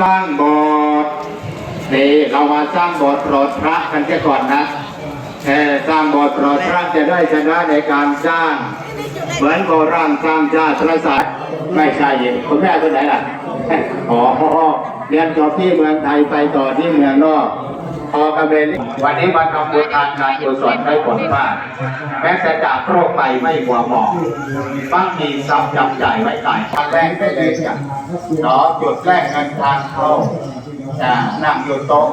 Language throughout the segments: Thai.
สร้างโบสถ์นี่เรามาสร้างโบสถ์โปรดพระกันเสียก่อนนะแค่สร้างโบสถ์โปรดพระจะได้ชนะในการสร้าง เหมือนโบราณสร้างชาติศาสตร์ไม่ใช่คุณแม่คนไหนล่ะอ๋อ เรียนจบที่เมืองไทยไปต่อที่เมืองนอกพอกระเบนวันนี้มาทำบุญทานการกุศลได้ผลมากแม้แต่จากโรคไปไม่หัวหมองบางทีซ้ำจำใจไว้ตายครั้งแรกได้เลยจ้ะเนาะจุดแรกเงินทางเข้า จะนั่งอยู่โต๊ะ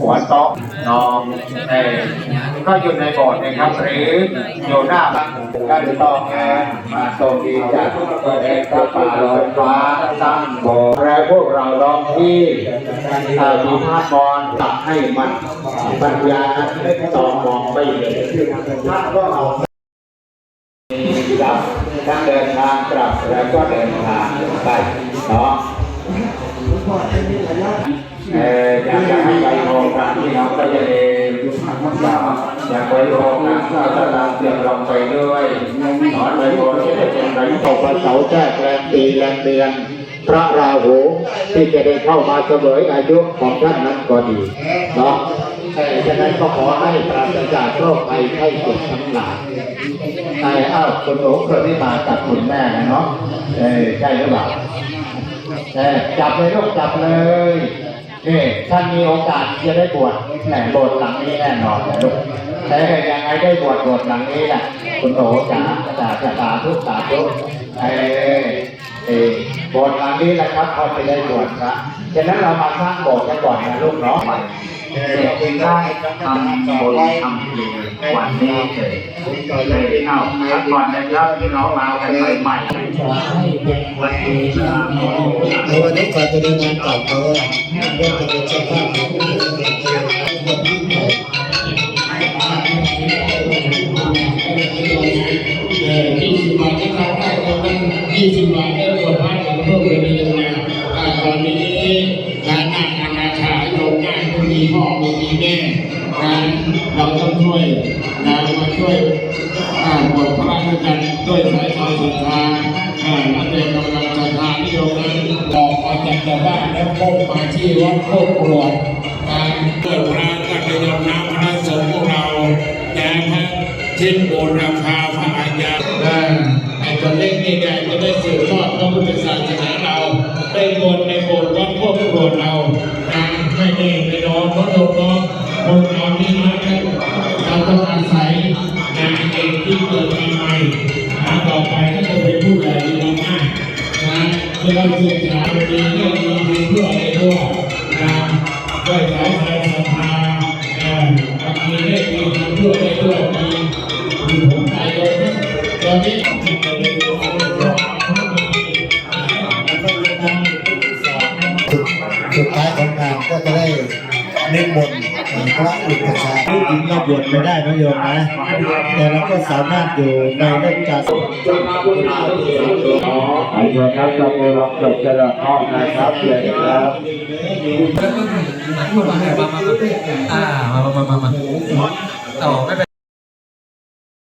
หัวโต๊ะนาะเออก็อยู่ในโบสถ์นะครับ หรืออยู่หน้าบ้านก็ต้องแอนมาตรงดีจากเอกพระป่าลอยฟ้าสร้งโบสถ์และพวกเราลองที่เอ่อมีภาพบอลตัดให้มันปัญญาเล็กต่อมองไม่เห็นท่านก็เอาทั้งเดินทางกลับแล้วก็เดินทางไปเนาะ เอออยากจะให้ไปโรงการที่น้องก็จะเองอยากไปโรงงานก็จะตามเตรียมลงไปด้วยนอนไปโรงที่จะเป็นไรตกวันเสาร์แจ้งแรมปีแรมเดือน พระราหูที่จะได้เข้ามาเสมออายุของท่านนั้นก็ดีเนาะเออฉะนั้นก็ขอให้ปราศจากโรคภัยไข้เจ็บทั้งหลายใช่อ้าวคุณโอ๋เคยได้มากับคุณแม่นะเนาะเออใช่หรือเปล่า เออจับเลยลูกจับเลยนี่ท่านมีโอกาสจะได้บวชแหมบวชหลังนี้แน่นอนนะลูกแต่ยังไงได้บวชบวชหลังนี้แหละคุณโอ๋จ๋าจ๋าจ๋าสาธุสาธุเออเออบวชหลังนี้แหละครับเขาจะได้บวชครับฉะนั้นเรามาสร้างโบสถ์กันก่อนนะลูกเนาะ เออเองได้ทำบุญทำบุญวันนี้เถิดเลยเอาพักผ่อนนะครับพี่น้องมากันใหม่ๆวันนี้ในวันนี้ก่อนจะเดินทางกลับเขาเริ่มจะเป็นเจ้าภาพของผู้เสียชีวิตยี่สิบบาทที่เขาได้ตอนนั้นยี่สิบบาทได้ตรวพัดของพวกเราในโรงงานอ่าตอนนี้การนั่งอนาถารงงานก็ มีพ่อมีแม่การเราต้องช่วยเรามาช่วยอ่าบทพระด้วยกันด้วยสายชาวศรัทธาอ่านักเรียนกำลังศรัทธาที่โรงงานออกมาจากชาวบ้านแล้วพบมาที่วัดโคกกรวดการเปิดพระก็จะยอมน้ำพระสงฆ์พวกเราแต่พระชิ้นโบราคาพระอาญาอ่าไอ้ตัวเล็กนี่แกจะได้สืบทอดพระพุทธ เมื่อเราศึกษาดีเรื่องดีเพื่ออะไรด้วยนะด้วยสายใจศรัทธาเอ่อบางทีได้ดีเพื่ออะไรด้วยมีมีผลประโยชน์นะตอนนี้ผมจะได้ดูว่าเราทำสุดสุดท้ายของงานก็จะได้นิมนต์ พระอุปชาย์ผู้หญิงเราบวชไม่ได้นะโยมนะ แต่เราก็สามารถอยู่ในเรื่องการไอ้เจ้าครับจะไปรับจบจะละห้องนะครับเลยครับอ่ามามามามามาต่อไม่เป็น